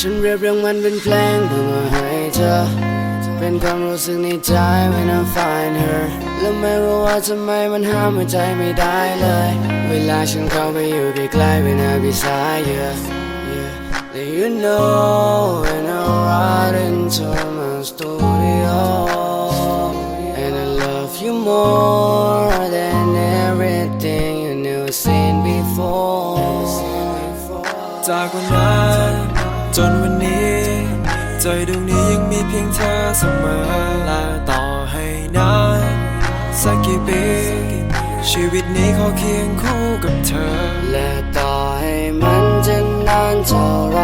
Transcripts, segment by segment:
ฉันเรียบเรียงมันเป็นเพลงเพื่อมาให้เธอ เป็นความรู้สึกในใจ when I find her แล้วไม่รู้ว่าทำไมมันห้ามหัวใจไม่ได้เลย เวลาฉันเข้าไปอยู่ใกล้ๆ when I beside you yeah. Do you know when I ride into my studio and I love you more than everything you never seen before จากวันนั้น ใจดวงนี้ยังมีเพียงเธอเสมอและต่อให้นานสักกี่ปี ชีวิตนี้ขอเคียงคู่กับเธอ และต่อให้มันจะนานเท่าไร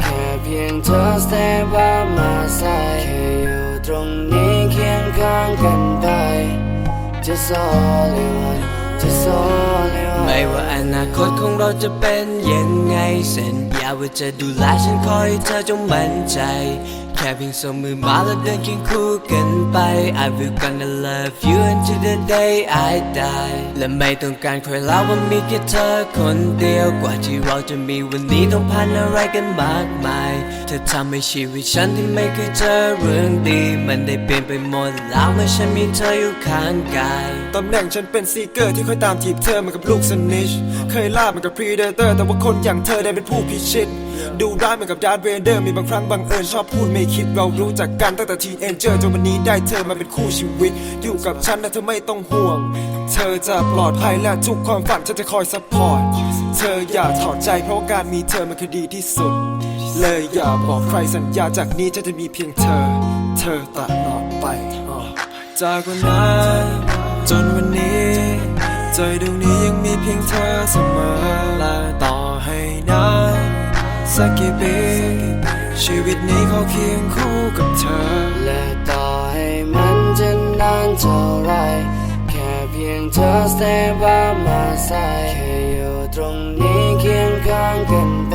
แค่เพียงเธอ stay by my side แค่อยู่ตรงนี้เคียงข้างกันไป just all you want just all you want ไม่ว่าอนาคตของเราจะเป็นยังไงสัญญาว่าจะดูแลฉันคอยเธอจงมั่นใจ แค่เพียงสองมือมาแล้วเดินเคียงคู่กันไป I will gonna love you until the day I die และไม่ต้องการใครแล้วว่ามีแค่เธอคนเดียวกว่าที่เราจะมีวันนี้ต้องผ่านอะไรกันมากมายเธอทำให้ชีวิตฉันที่ไม่เคยเจอเรื่องดี มันได้เปลี่ยนไปหมดแล้วเมื่อฉันมีเธออยู่ข้างกาย ตำแหน่งฉันเป็นซีเกอร์ที่คอยตามจีบเธอเหมือนกับลูกสนิช เคยล่าเหมือนกับพรีเดเตอร์แต่ว่าคนอย่างเธอได้เป็นผู้พิชิต ดูร้ายเหมือนกับดาร์ธเวเดอร์มีบางครั้งบังเอิญชอบพูดไม่คิดเรารู้จักกันตั้งแต่ทีเอ็นเจอจนวันนี้ได้เธอมาเป็นคู่ชีวิต อยู่กับฉันนะเธอไม่ต้องห่วง เธอจะปลอดภัยและทุกความฝันฉันจะคอยซัพพอร์ตเธออย่าถอดใจเพราะการมีเธอมันคือดีที่สุด เลยอย่าบอกใครสัญญาจากนี้ฉันจะมีเพียงเธอ เธอตลอดไปจากวันนั้นจนวันนี้ใจดวงนี้ยังมีเพียงเธอเสมอและต่อให้นาน สักกี่ปีชีวิตนี้ขอเคียงคู่กับเธอ และต่อให้มันจะนานเท่าไร แค่เพียงเธอ stay by my side แค่อยู่ตรงนี้เคียงข้างกันไป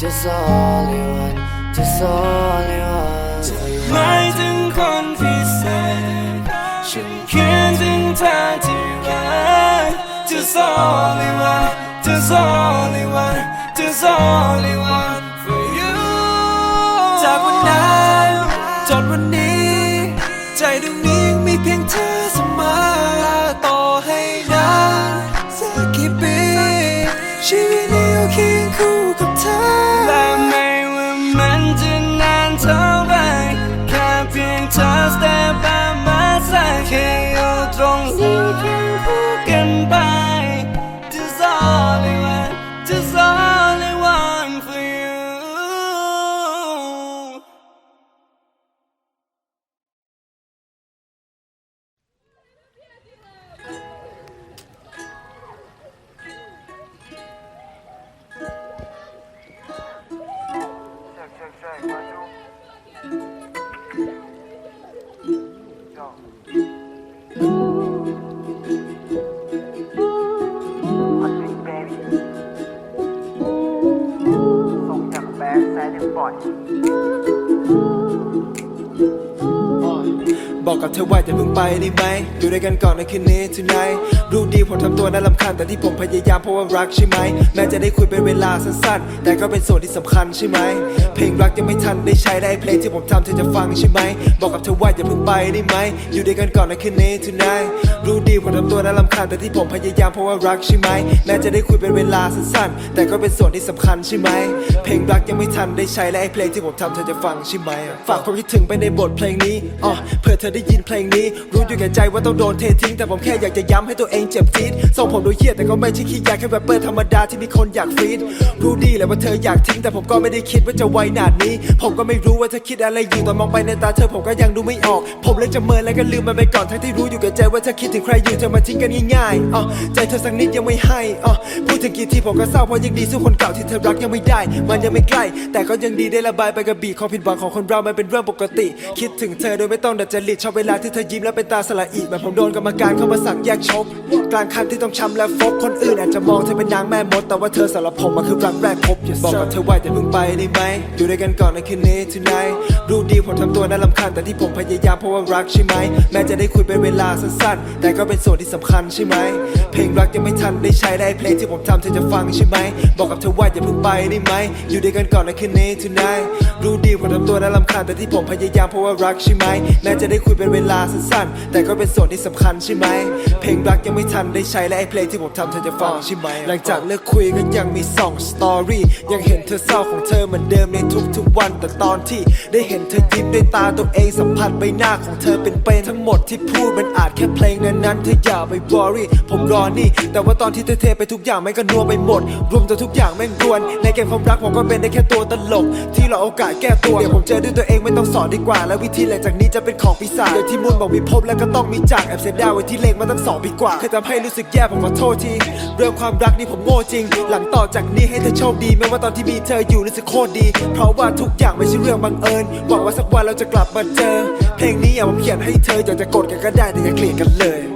just all you want just all you want หมายถึงคนพิเศษฉันเขียนถึงเธอที่รัก Just only one Just only one Just only บอกกับเธอว่าอย่าเพิ่งไปได้ไหมอยู่ด้วยกันก่อนในคืนนี้ tonight รู้ดีผมทำตัวน่ารำคาญแต่ที่ผมพยายามเพราะว่ารักใช่ไหม แม้จะได้คุยเป็นเวลาสั้นๆ แต่ก็เป็นส่วนที่สำคัญใช่ไหม เพลงรักยังไม่ทันได้ใช้ได้เพลงที่ผมทำเธอจะฟังใช่ไหม บอกกับเธอว่าอย่าเพิ่งไปได้ไหม อยู่ด้วยกันก่อนในคืนนี้ tonight รู้ดีผมทำตัวน่ารำคาญแต่ที่ผมพยายามเพราะว่ารักใช่ไหมแม้จะได้คุยเป็นเวลาสั้นๆ แต่ก็เป็นส่วนที่สำคัญใช่ไหม เพลงรักยังไม่ทันได้ใช้และไอ้เพลงที่ผมทำเธอจะฟังใช่ไหม ฝากความคิดถึงไปในบทเพลงนี้อ๋อเผื่อเธอได้ยินเพลงนี้ รู้อยู่แก่ใจว่าต้องโดนเททิ้ง แต่ผมแค่อยากจะย้ำให้ตัวเองเจ็บจี๊ดส่งผมดูเหี้ยแต่ก็ไม่ใช่ขี้ยาแค่แรปเปอร์ธรรมดาที่มีคนอยากฟีดรู้ดีแหละว่าเธออยากทิ้งแต่ผมก็ไม่ได้คิดว่าจะไวหนาดนี้ ผมก็ไม่รู้ว่าเธอคิดอะไรอยู่ตอนมองไปในตาเธอผมก็ยังดูไม่ออก ผมเลยจะเมินแล้วก็ลืมมันไปก่อนทั้งที่รู้อยู่แก่ใจว่าเธอคิดถึงใครอยู่เธอมาทิ้งกันง่ายๆอ๋อใจเธอสักนิดยังไม่ให้อ๋อพูดถึงกี่ทีผมก็เศร้าเพราะยังดีสู้คนเก่าที่เธอรักยังไม่ได้ มันยังไม่ใกล้ แต่ก็ยังดีได้ระบายไปกับบีความผิดหวังของคนเรามันเป็นเรื่องปกติ คิดถึงเธอโดยไม่ต้องดัดจริตชอบเวลาที่เธอยิ้มแล้วเป็นตาสละอีเหมือนผมโดนกรรมการเข้ามาสั่งแยกชกกลางคันที่ต้องช้ำและฟกคนอื่นอาจจะมองเธอเป็นนางแม่มดแต่ว่าเธอสำหรับผมมันคือรักแรกพบบอกกับเธอว่าอย่าเพิ่งไปได้ไหมอยู่ด้วยกันก่อนในคืนนี้ tonight รู้ดีผมทำตัวน่ารำคาญแต่ที่ผมพยายามเพราะว่ารักใช่ไหมแม้จะได้คุยเป็นเวลาสั้นๆแต่ก็เป็นส่วนที่สำคัญใช่ไหม เพลงรักยังไม่ทันได้ใช้ได้เพลงที่ผมทำเธอจะฟังใช่ไหม บอกกับเธอว่าอย่าเพิ่งไปได้ไหม อยู่ด้วยกันก่อนในคืนนี้ tonight รู้ดีผมทำตัวน่ารำคาญแต่ที่ผมพยายามเพราะว่ารักใช่ไหมแม้จะได้คุยเป็นเวลาสั้นๆ แต่ก็เป็นส่วนที่สำคัญใช่ไหม เพลงรักยังไม่ทันได้ใช้และไอ้เพลงที่ผมทำเธอจะฟังใช่ไหม หลังจากเลิกคุยก็ยังมีสองสตอรี่ยังเห็นเธอเศร้าของเธอเหมือนเดิมในทุกๆวัน แต่ตอนที่ได้เห็นเธอยิ้มด้วยตาตัวเองสัมผัสใบหน้าของเธอเป็นเป็นทั้งหมดที่พูดมันอาจแค่เพลงนั้นๆเธออย่าไปบอรี่ผมรอนี่ แต่ว่าตอนที่เธอเทไปทุกอย่างไม่งก็นัวไปหมด รวมจนทุกอย่างแม่งรวน ในเกมความรักผมก็เป็นได้แค่ตัวตลก ที่เราโอกาสแก้ตัว เดี๋ยวผมเจอด้วยตัวเองไม่ต้องสอนดีกว่า แล้ววิธีหลังจากนี้จะเป็นของปีศาจเดี๋ยวที่มุนบอกมีพบแล้วก็ต้องมีจากแอบเสียดายไว้ที่เลงมาตั้งสองปีกว่าเคยทำให้รู้สึกแย่ผมขอโทษที เรื่องความรักนี่ผมโง่จริง หลังต่อจากนี้ให้เธอโชคดีไม่ว่าตอนที่มีเธออยู่รู้สึกโคตรดี เพราะว่าทุกอย่างไม่ใช่เรื่องบังเอิญหวังว่าสักวันเราจะกลับมาเจอ เพลงนี้อย่าผมเขียนให้เธออยากจะกดกันก็ได้แต่อย่าเกลียดกันเลย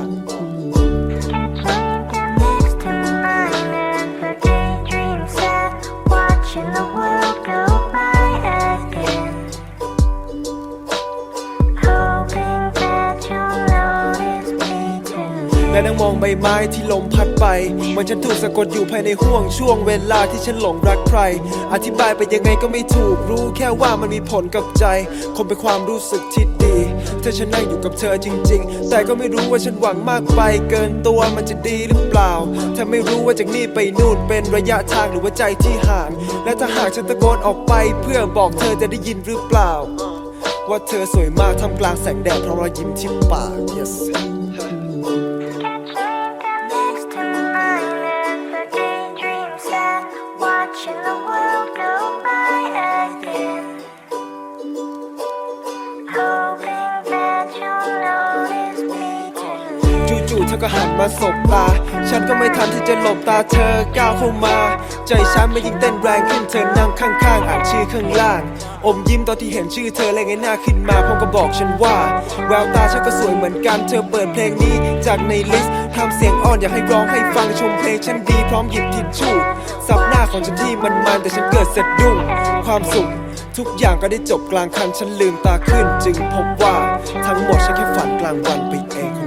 ใบไม้ที่ลมพัดไปเหมือนฉันถูกสะกดอยู่ภายในห่วงช่วงเวลาที่ฉันหลงรักใคร อธิบายไปยังไงก็ไม่ถูกรู้แค่ว่ามันมีผลกับใจ คงเป็นความรู้สึกที่ดีถ้าฉันนั่งอยู่กับเธอจริง ๆ แต่ก็ไม่รู้ว่าฉันหวังมากไปเกินตัวมันจะดีหรือเปล่าถ้าไม่รู้ว่าจากนี้ไปนู่นเป็นระยะทางหรือว่าใจที่ห่าง และถ้าหากฉันตะโกนออกไป เพื่อบอกเธอจะได้ยินหรือเปล่า ว่าเธอสวยมากทำกลางแสงแดดเพราะรอยยิ้มที่ปาก yes ก็หันมาสบตา ฉันก็ไม่ทันที่จะหลบตาเธอก้าวเข้ามา ใจฉันไม่ยิ่งเต้นแรงขึ้นเธอนั่งข้างๆอ่านชื่อข้างล่าง อมยิ้มตอนที่เห็นชื่อเธอและไงหน้าขึ้นมาพร้อมกับอกฉันว่า แววตาฉันก็สวยเหมือนกันเธอเปิดเพลงนี้จากในลิสต์ทำเสียงอ่อนอยากให้ร้องให้ฟังชมเพลงฉันดีพร้อมหยิบทิชชู่สับหน้าของฉันที่มันมันแต่ฉันเกิดสะดุ้งความสุขทุกอย่างก็ได้จบกลางคันฉันลืมตาขึ้น จึงพบว่าทั้งหมดฉันแค่ฝันกลางวันไปเอง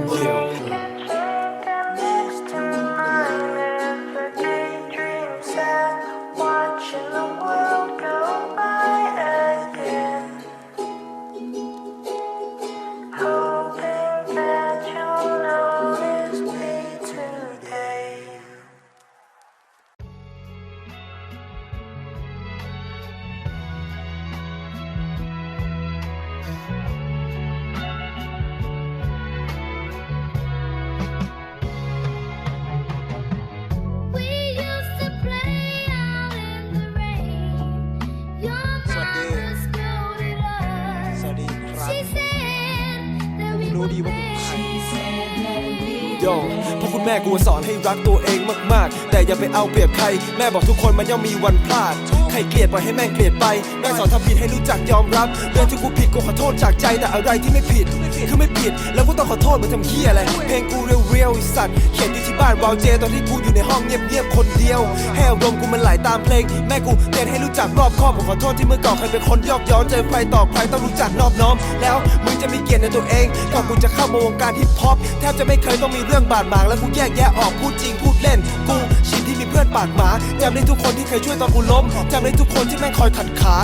โยเพราะคุณแม่กูสอนให้รักตัวเองมากๆ แต่อย่าไปเอาเปรียบใคร แม่บอกทุกคนมันย่อมมีวันพลาด ครเกลียดปล่อยให้แม่งเกลียดไปแม่สอนทำผิดให้รู้จักยอมรับเรื่องที่กูผิดกูขอโทษจากใจแต่อะไรที่ไม่ผิดคือไม่ผิด แล้วกูต้องขอโทษมันทำเฮียอะไรเพลงกูเรียวเรียวๆสัตว์เขียนอยู่ที่บ้านวาวเจตอนที่กูอยู่ในห้องเงียบๆคนเดียวให้อารมณ์กูมันไหลตามเพลง แม่กูเตือนให้รู้จักรอบคอบผมขอโทษที่เมื่อก่อนเคยเป็นคนยอกย้อนเจอใครต่อใครต้องรู้จักนอบน้อม แล้วมึงจะมีเกียรติในตัวเองก่อนกูจะเข้ามาวงการฮิปฮอปแทบจะไม่เคยต้องมีเรื่องบาดหมางแล้วกูแยกแยะออกพูดจริงพูดเล่นกูชิน ที่มีเพื่อนปากหมาจำได้ทุกคนที่เคยช่วยตอนกูล้มจำได้ทุกคนที่แม่งคอยขัดขา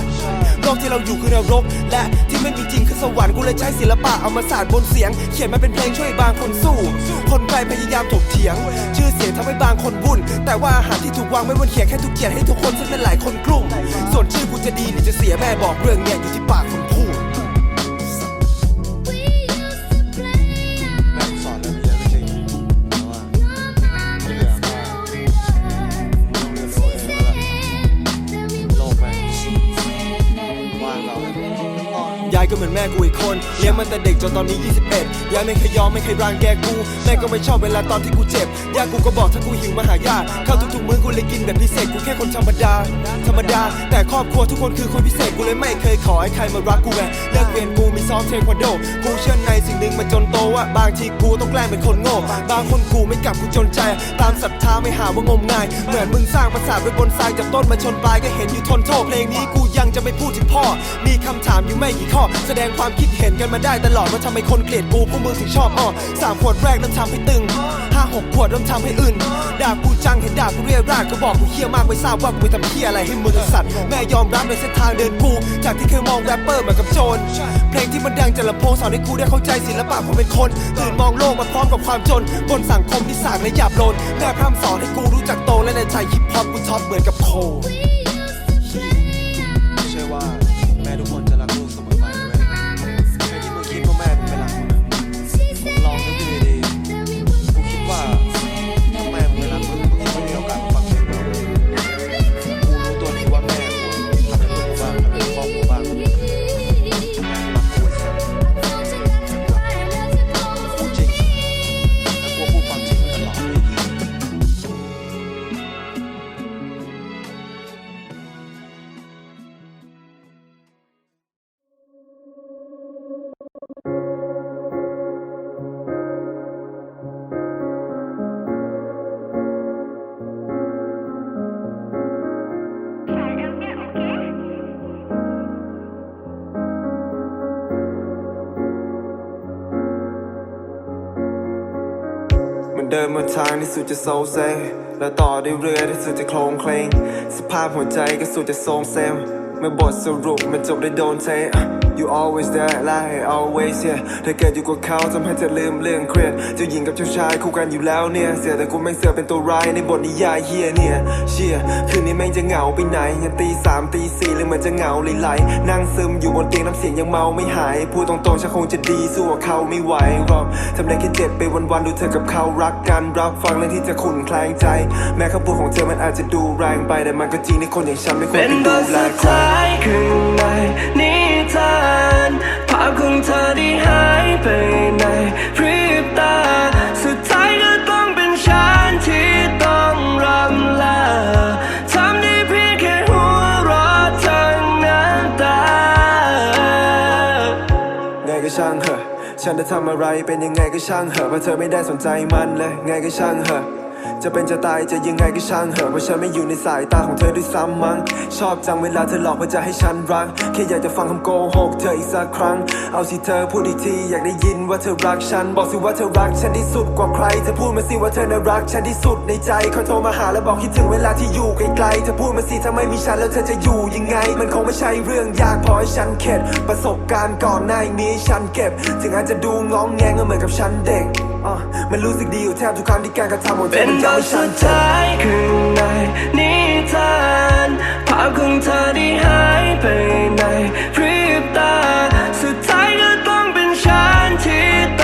โลกที่เราอยู่คือนรก และที่ไม่มีจริงคือสวรรค์กูเลยใช้ศิลปะเอามาสาดบนเสียง เขียนมาเป็นเพลงช่วยบางคนสู้ คนไกลพยายามถกเถียง ชื่อเสียงทำให้บางคนวุ่น แต่ว่าอาหารที่ถูกวางไว้บนเขียงแค่ถูกเขียนให้ทุกคนซึ่งเป็นหลายคนกลุ่ม ส่วนชื่อกูจะดีหรือจะเสียแม่บอกเรื่องเนี้ยอยู่ที่ปากคนพู ก็เหมือนแม่กูอีกคน เลี้ยงมาแต่เด็กจนตอนนี้ 21ยายไม่เคยยอมไม่เคยรังแกกู แม่ก็ไม่ชอบเวลาตอนที่กูเจ็บยายกูก็บอกถ้ากูหิวมาหายาข้าวทุกๆมื้อกูเลยกินแบบพิเศษกูแค่คนธรรมดา ธรรมดา แต่ครอบครัวทุกคนคือคนพิเศษกูเลยไม่เคยขอให้ใครมารักกูไงเลิกเรียนกูมีซ้อมเทควันโดกูเชื่อในสิ่งหนึ่งมาจนโตว่าบางทีกูต้องแกล้งเป็นคนโง่บางคนกูไม่กลับกูจนใจ ตามศรัทธาไม่หาว่างมงาย เหมือนมึงสร้างปราสาทไว้บนทรายจากต้นมาชนปลายก็เห็นอยู่ทนโทษเพลงนี้กูยังจะไม่พูดถึงพ่อ มีคำถามอยู่ไม่กี่ข้อแสดงความคิดเห็นกันมาได้ตลอดว่าทำไมคนเกลียดกูพวกมึงถึงชอบอ้อสามขวดแรกเริ่มทำให้ตึงห้าหกขวดเริ่มทำให้อื่นด่ากูจังเห็นด่ากูเรียราดก็บอกกูเฮี้ยมากไม่ทราบว่ากูไปทำเฮี้ยอะไรให้มึงไอ้สัตว์แม่ยอมรับในเส้นทางเดินกูจากที่เคยมองแรปเปอร์เหมือนกับโจรเพลงที่มันดังจากลำโพงสอนให้กูได้เข้าใจศิลปะผมเป็นคนตื่นมองโลกมาพร้อมกับความจน บนสังคมที่สากและหยาบโลนแม่พร่ำสอนให้กูรู้จักโตและในใจฮิปฮอปกูท็อปเหมือนกับโค เมื่อทางที่สุดจะโซเซ และต่อด้วยเรือที่สุดจะโคลงเคลงสภาพหัวใจก็สุดจะโทรงเซมเมื่อบทสรุปมันจบได้โดนเท You always there like always yeah ถ้าเกิดอยู่กับเขาทำให้เธอลืมเรื่องเครียดเจ้าหญิงกับเจ้าชายคู่กันอยู่แล้วเนี่ย เสียแต่กูแม่งเสือเป็นตัวร้ายในบทนิยายเฮียเนี่ย เชียคืนนี้แม่งจะเหงาไปไหนยันตีสามตีสี่เลยเหมือนจะเหงาไหลๆนั่งซึมอยู่บนเตียงน้ำเสียงยังเมาไม่หาย พูดตรงๆฉันคงจะดีสู้กับเขาไม่ไหวหรอกทำได้แค่เจ็บไปวันๆดูเธอกับเขารักกันรับฟังเรื่องที่จะขุ่นแคลงใจ แม้คำพูดของเธอมันอาจจะดูแรงไปแต่มันก็จริงในคนอย่างฉันไม่ควรเป็นไปบดูทแลสุดท้ายข้างในนิทานภาพของเธอที่หายไปในพริบตา สุดท้ายก็ต้องเป็นฉันที่ต้องรำลาทำได้เพียงแค่หัวเราะทั้งน้ำตาไงก็ช่างเหอะฉันจะทำอะไรเป็นยังไงก็ช่างเหอะเพราะเธอไม่ได้สนใจมันเลยไงก็ช่างเหอะ จะเป็นจะตายจะยังไงก็ช่างเหอะเพราะฉันไม่อยู่ในสายตาของเธอด้วยซ้ำมั้งชอบจังเวลาเธอหลอกเพื่อจะให้ฉันรักแค่อยากจะฟังคำโกหกเธออีกสักครั้ง เอาสิเธอพูดอีกทีอยากได้ยินว่าเธอรักฉัน บอกสิว่าเธอรักฉันที่สุดกว่าใครเธอพูดมาสิว่าเธอน่ารักฉันที่สุดในใจคอยโทรมาหาแล้วบอกคิดถึงเวลาที่อยู่ไกลๆเธอพูดมาสิถ้าไม่มีฉันแล้วเธอจะอยู่ยังไง มันคงไม่ใช่เรื่องยากพอให้ฉันเข็ดประสบการณ์ก่อนหน้านี้ฉันเก็บ ถึงอาจจะดูงองแงก็เหมือนกับฉันเด็ก มันรู้สึกดีอยู่แทบทุกครั้งที่การกระทำของเธอเป็นมันสุดท้ายคือในนิทานภาพของเธอที่หายไปในพริบตา สุดท้ายก็ต้องเป็นฉันที่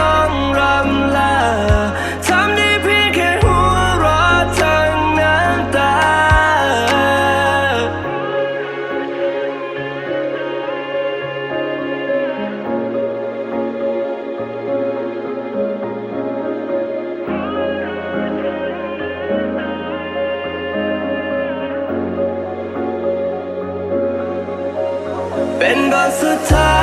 เป็น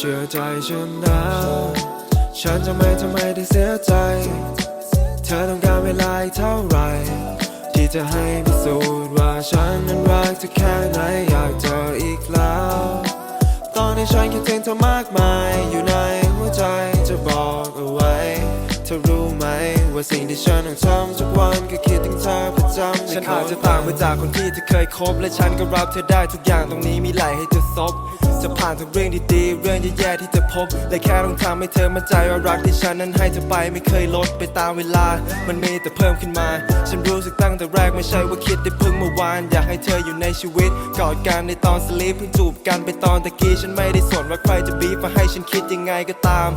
เชื่อใจฉันนะฉันจะไม่ทำให้ได้เสียใจ เธอต้องการเวลาเท่าไหรที่จะให้พิสูจน์ว่าฉันนั้นรักเธอแค่ไหนอยากเจออีกแล้ว ตอนนี้ฉันคิดถึงเธอมากมายอยู่ในหัวใจจะบอกเอาไว้ เธอรู้ไหมว่าสิ่งที่ฉันต้องทำทุกวันก็คิดถึงเธอประจำฉันอาจจะต่างไปจากคนที่เธอเคยคบและฉันก็รับเธอได้ทุกอย่างตรงนี้มีไหลให้เธอซบจะผ่านทุกเรื่องดีๆ เรื่องแย่ๆที่เธอพบและแค่ต้องทำให้เธอมั่นใจว่ารักที่ฉันนั้นให้เธอไปไม่เคยลดไปตามเวลา มันมีแต่เพิ่มขึ้นมา ฉันรู้สึกตั้งแต่แรกไม่ใช่ว่าคิดได้เพิ่งเมื่อวาน อยากให้เธออยู่ในชีวิต กอดกันในตอนสลีปเพิ่งจูบกันไปตอนตะกี้ฉันไม่ได้สนว่าใครจะบีบมาให้ฉันคิดยังไงก็ตาม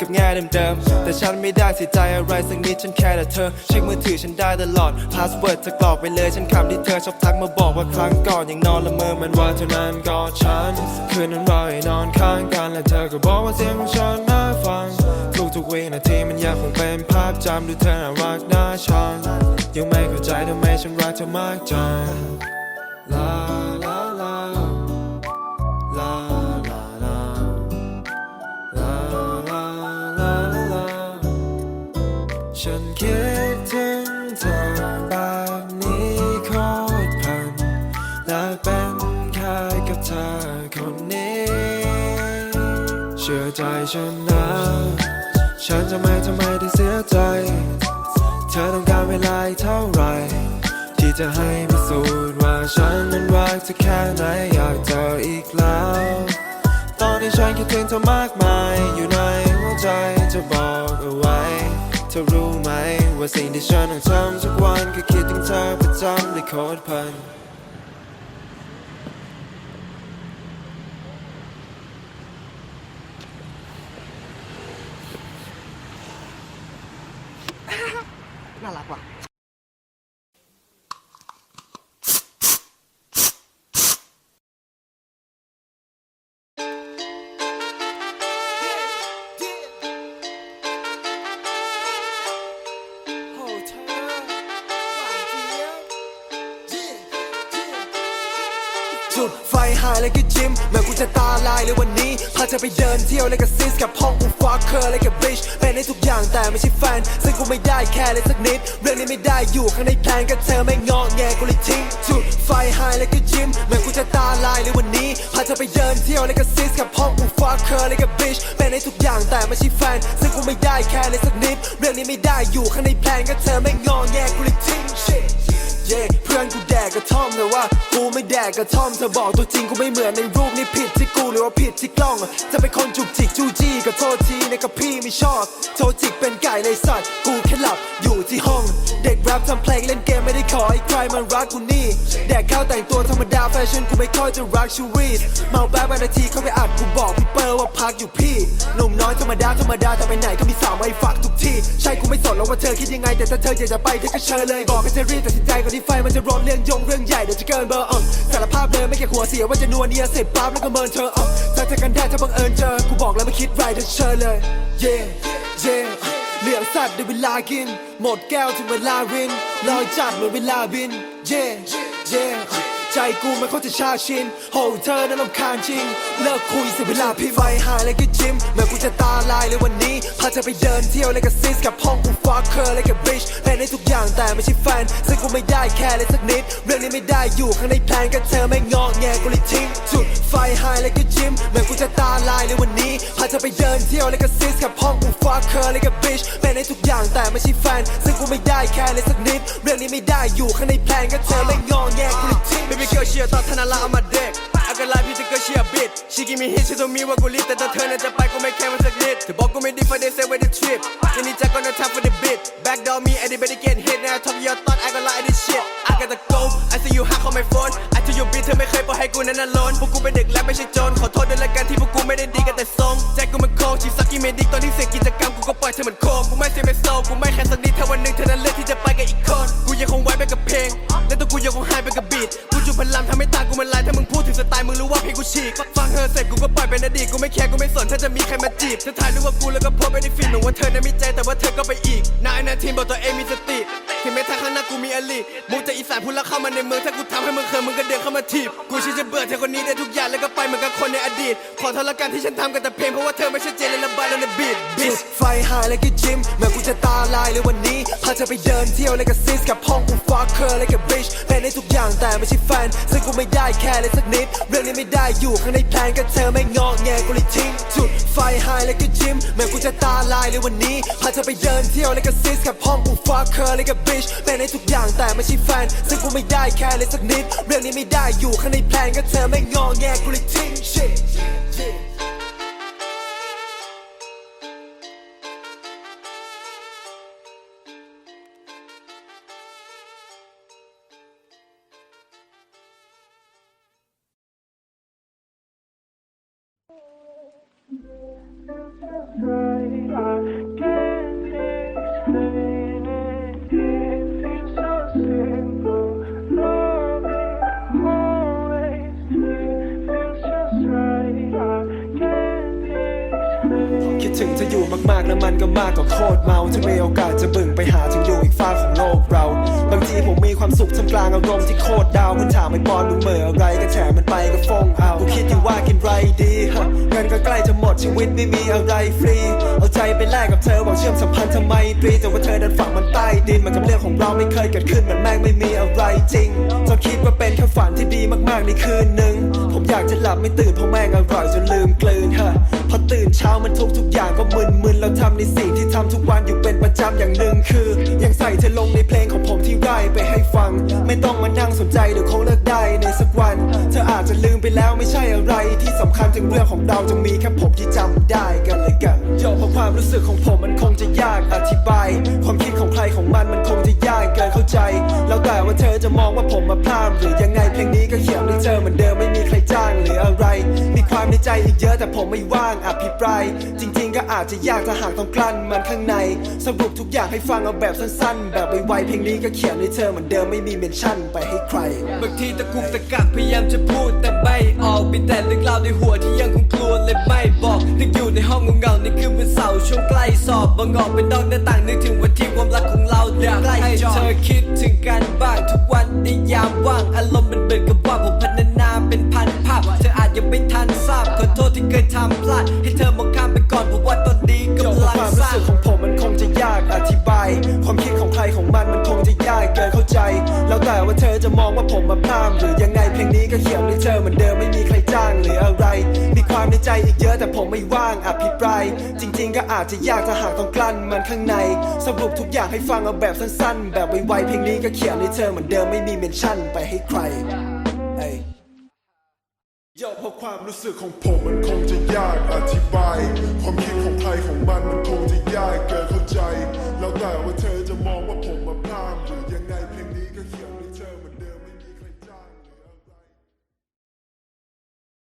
กับแง่เดิมๆแต่ฉันไม่ได้เสียใจอะไรสักนิดฉันแค่แต่เธอเช็คมือถือฉันได้ตลอดพาสเวิร์ดเธอกรอกไปเลยฉันคำที่เธอชอบทักมาาบอกว่าครั้งก่อนยังนอนละเมอมันว่าเท่านั้นกอดฉัน คืนนั้นเราให้นอนข้างกันและเธอก็บอกว่าเสียงของฉันน่าฟัง ทุกทุกวินาทีมันยังคงเป็นภาพจำดูเธอน่ารักน่าชังยังไม่เข้าใจทำไมฉันรักเธอมากจังลาลาลาลา เธอคนนี้ เชื่อใจฉันนะ ฉันจะไม่ทำให้ได้เสียใจ เธอต้องการเวลาเท่าไหรที่จะให้พิสูจน์ว่าฉันนั้นรักเธอแค่ไหนอยากเจออีกแล้ว ตอนนี้ฉันคิดถึงเธอมากมายอยู่ในหัวใจจะบอกเอาไว้เธอรู้ไหมว่าสิ่งที่ฉันต้องทำทุกวันก็คิดถึงเธอประจำเลยโคตรพลินายแล้วก็จิ้มเมื่อกูจะตาลายเลยวันนี้พาเธอไปเดินเที่ยวเลยกับซิสกับห้องกูฟักเคอร์เลยกับบิชเป็นได้ทุกอย่างแต่ไม่ใช่แฟนซึ่งกูไม่ได้แค่เลยสักนิด เรื่องนี้ไม่ได้อยู่ข้างในแพลนก็เธอไม่งอแงกูเลยทิ้งจุดไฟหายแล้วก็จิ้มเมื่อกูจะตาลายเลยวันนี้พาเธอไปเดินเที่ยวเลยกับซิสกับห้องกูฟักเคอร์เลยกับบิชเป็นได้ทุกอย่างแต่ไม่ใช่แฟนซึ่งกูไม่ได้แค่เลยสักนิด เรื่องนี้ไม่ได้อยู่ข้างในแพลนก็เธอไม่งอแงกูเลยทิ้ง shit เย่เพื่อนกูแดกกระท่อมแต่ว่า กูไม่แดกกระท่อมเธอบอกตัวจริงกูไม่เหมือนในรูป ผิดที่กูหรือว่าผิดที่กล้อง จะเป็นคนจุกจิกจู้จี้ก็โทษทีนะกับพี่ไม่ชอบ โทษจิกเป็นไก่เลยสัตว์กูแค่หลับอยู่ที่ห้อง เด็กแรปทำเพลงเล่นเกมไม่ได้ขอให้ใครมันรักกูนี่ แดกข้าวแต่งตัวธรรมดาแฟชั่นกูไม่ค่อยจะรักชีวิตเมาแป๊บนาทีเข้าไปอัดกูบอกพี่เปอร์ว่าพักอยู่พี่หนุ่มน้อยธรรมดาธรรมดาแต่ไปไหนก็มีสาวไม่ฟักทุกที่ ใช่กูไม่สนแล้วว่าเธอคิดยังไง แต่ถ้าเธออยากจะไปเธอก็เชิญเลยบอกให้เธอรีบตัดสินใจก่อนที่ไฟมันจะร้อนเรื่องยงเรื่องใหญ่เดี๋ยวจะเกินเบอร์อ่สารภาพเลยไม่แค่หัวเสียว่าจะนัวเนียเสร็จปั๊บแล้วก็เมินเธออะถ้าเธอกันได้ถ้าบังเอิญเจอ กูบอกแล้วไม่คิดไรเธอเชิญเลย yeah yeah เหลืองสัตว์ในเวลากิน หมดแก้วถึงเวลารินลอยจัดเหมือนเวลาบิน yeah yeah ใจกูมันเขาจะชาชินโหเธอนั้นลำคาญจริง เลิกคุยเสียเวลาพี่ไฟหายเลยก็จิ้มเมื่อกูจะตาลายเลยวันนี้ พาเธอไปเดินเที่ยวเลยกับซิสกับห้องกูฟักเคอร์เลยกับบิชเป็นได้ทุกอย่างแต่ไม่ใช่แฟน ซึ่งกูไม่ได้แค่เลยสักนิด เรื่องนี้ไม่ได้อยู่ข้างในแพลนก็เธอไม่งอแงกูเลยทิ้งจุดไฟหายเลยก็จิ้มเมื่อกูจะตาลายเลยวันนี้ พาเธอไปเดินเที่ยวเลยกับซิสกับห้องกูฟักเคอร์เลยกับบิชเป็นได้ทุกอย่างแต่ไม่ใช่แฟน ซึ่งกูไม่ได้แค่เลยสักนิด เรื่องนี้ไม่ได้อยู่ข้างในแพลนก็เธอไม่งอแงกูเลยทิ้ง Baby girl เชียร์ตอนธนาลาเอามาเด็กอาการไลพี่จะก็เชียร์บิด She give me hit she told me ว่ากูรีบแต่ถ้าเธอนั้นจะไปกูไม่แค่มันสักนิดเธอบอกกูไม่ดี for they say where the trip ยังนี่จะก็ no time for the bit Back door me anybody get hit now top of your thought I gon' lie this shit I got the go I see you high าเข้าไม่โฟนอาจจะอยู่บีเธอไม่เคยปล่อยให้กูนั้นน่ะล้นพวกกูเป็นเด็กและไม่ใช่โจรขอโทษด้วยละกันที่พวกกูไม่ได้ดีกันแต่ทรงใจกูมันโคงชีสักกี่เมดิกตอนที่เสร็จกิจกรรมกูก็ปล่อยเธอเหมือนโคมกูไม่เสียไม่โซกูไม่แค่สัก แค่เลยสักนิด เรื่องนี้ไม่ได้อยู่ข้างในแพลนก็เธอไม่งอแงกูเลยทิ้งจุดไฟหายเลยก็จิ้มแม้กูจะตาลายเลยวันนี้พาเธอไปเดินเที่ยวเลยก็ซิสกับห้องกูฟ้าเคอร์เลยกับบิชเป็นทุกอย่างแต่ไม่ใช่แฟน ซึ่งกูไม่ได้แค่เลยสักนิด เรื่องนี้ไม่ได้อยู่ข้างในแพลนก็เธอไม่งอแงกูเลยทิ้ง shit คิดถึงเธออยู่มากๆแล้วมันก็มากกว่าโคตรเมาถ้ามีโอกาสจะบึ่งไปหาถึงอยู่อีกฟ้าของโลกเรา บางทีผมมีความสุขท่ามกลางอารมณ์ที่โคตรดาวมันถามไม่ปอนมึงเหม่ออะไรก็แฉมันไปก็ฟงเอากูคิดอยู่ว่ากินไรดีฮะเงินก็ใกล้จะหมดชีวิตไม่มีอะไรฟรี เอาใจไปแลกกับเธอหวังเชื่อมสัมพันธ์ทำไมตรีแต่ว่าเธอดันฝังมันใต้ดินมันกับเรื่องของเราไม่เคยเกิดขึ้นมันแม่งไม่มีอะไรจริงจนคิดว่าเป็นแค่ฝันที่ดีมากๆในคืนหนึ่ง อยากจะหลับไม่ตื่นเพราะแม่งอร่อยจนลืมกลืนฮะพอตื่นเช้ามันทุกทุกอย่างก็มึนๆแล้วทำในสิ่งที่ทำทุกวันอยู่เป็นประจำอย่างหนึ่งคือ ยังใส่เธอลงในเพลงของผมที่ได้ไปให้ฟัง ไม่ต้องมานั่งสนใจเดี๋ยวคงเลิกได้ในสักวัน เธออาจจะลืมไปแล้วไม่ใช่อะไรที่สำคัญถึงเรื่องของเราจะมีแค่ผมที่จำได้กันเลยกัน ความรู้สึกของผมมันคงจะยากอธิบาย ความคิดของใครของมันมันคงจะยากเกินเข้าใจ แล้วแต่ว่าเธอจะมองว่าผมมาพลาดหรือยังไงเพลงนี้ก็เขียนให้เธอเหมือนเดิมไม่มีใครจ้างหรืออะไร มีความในใจอีกเยอะแต่ผมไม่ว่างอภิปราย จริง ๆ ก็อาจจะยากถ้าหากต้องกลั้นมันข้างใน สรุปทุกอย่างให้ฟังเอาแบบสั้นๆ แบบไวๆเพลงนี้ก็เขียนให้เธอเหมือนเดิมไม่มีเมนชั่นไปให้ใครบางทีตะกุกตะกักพยายามจะพูดแต่ไม่ออกมีแต่เรื่องราวในหัวที่ยังคงกลัวเลยไม่บอกนึกอยู่ในห้องเงาๆในคืนวันเสาาช่วงใกล้สอบบางออกเป็นดอกหน้าต่างนึกถึงวันที่ความรักของเราอยากให้เธอคิดถึงกันบ้างทุกวันในยามว่างอารมณ์มันเบิดกับว่าผมพันนาเป็นพันภาพเธออาจยังไม่ทันทราบขอโทษที่เคยทำพลาดให้เธอมอง แล้วแต่ว่าเธอจะมองว่าผมมาพลาดหรือยังไงเพลงนี้ก็เขียนให้เธอเหมือนเดิมไม่มีใครจ้างหรืออะไร มีความในใจอีกเยอะแต่ผมไม่ว่างอภิปราย จริง ๆ ก็อาจจะยากถ้าหากต้องกลั้นมันข้างใน สรุปทุกอย่างให้ฟังเอาแบบสั้นๆ แบบไวๆเพลงนี้ก็เขียนให้เธอเหมือนเดิมไม่มีเมนชั่นไปให้ใครเอ้ยโยเพราะความรู้สึกของผมมันคงจะยากอธิบาย ความคิดของใครของมันมันคงจะยากเกินเข้าใจ แล้วแต่ว่าเธอ